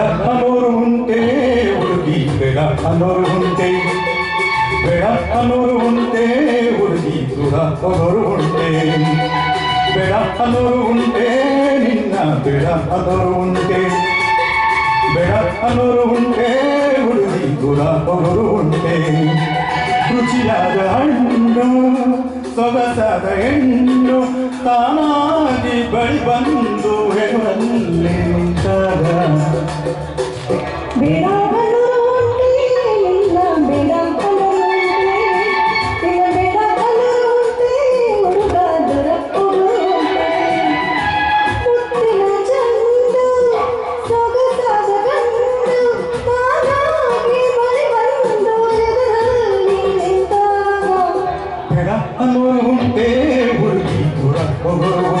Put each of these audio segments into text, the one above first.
ಬೇಡ ಅನ್ನೋರು ಉಂಟೆ ಬೇಡ ಅನ್ನೋರು ಉಂಟೆ ಹುಡುಗಿ ದೂರ ಹೋಗೋರು ಉಂಟೆ ಬೇಡ ಅನ್ನೋರು ಉಂಟೆ ನಿನ್ನ ಬೇಡ ಅನ್ನೋರು ಉಂಟೆ ಬೇಡ ಅನ್ನೋರು ಉಂಟೆ ಹುಡುಗಿ ದೂರ ಹೋಗೋರು ಉಂಟೆ ರುಚಿಯಾದ ಹಣ್ಣು ಸೊಗಸಾದ ಹೆಣ್ಣು ತಾನಾಗಿ ಬಳಿ ಬಂದು ಹೆಣ್ಣಲ್ಲಿ amor, un teu, porque tu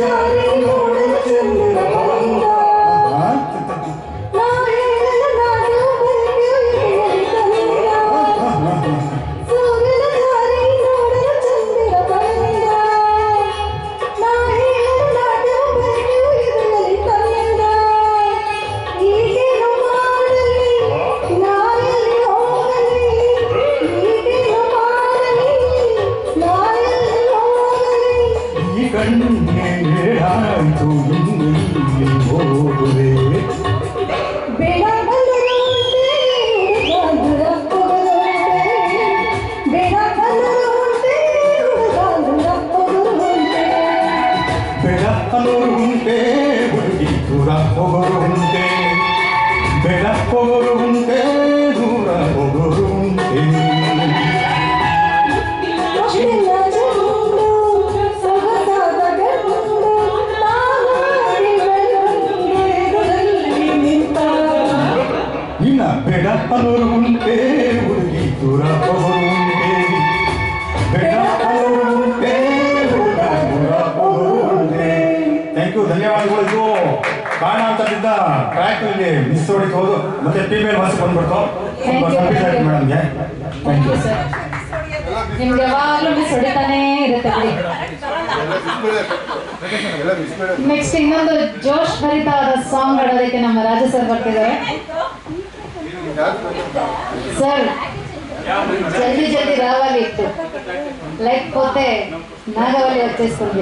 Ja, Daddy. ಈ ಕಣ್ಣೆ ಹೇಳಾಯ್ತು ಇನ್ನೆಲ್ಲಿ ಹೋಗುವೆ ಬೇಡ ಬಂದರು ಉಂಟೆ, ಥ್ಯಾಂಕ್ ಯು ಧನ್ಯವಾದಗಳು ಇದು ಕಾರಣಾಂತರದಿಂದ ಟ್ರ್ಯಾಕ್ ಇಲ್ಲಿ ಮಿಸ್ ಹೊಡಿತು ಹೋದು ಮತ್ತೆ ಫೀಮೇಲ್ ವಾಯ್ಸ್ ಬಂದ್ಬಿಡ್ತು Thank you. ಮೇಡಮ್ಗೆ thank you sir ನಿಮ್ಗೆ ಯಾವಾಗಲೂ ಮಿಸ್ ಹೊಡಿತಾನೇ ಇರುತ್ತೆ ಬಿಡಿ ನೆಕ್ಸ್ಟ್ ಇನ್ನೊಂದು ಜೋಶ್ ಭರಿತವಾದ ಸಾಂಗ್ ಆಡೋದಕ್ಕೆ ನಮ್ಮ ರಾಜ ಸರ್ ಬರ್ತಿದ್ದಾರೆ ಸರ್ జల్దీ జల్దీ రావాలి ఇటు లేకపోతే నాగవల్లి వచ్చేస్తుంది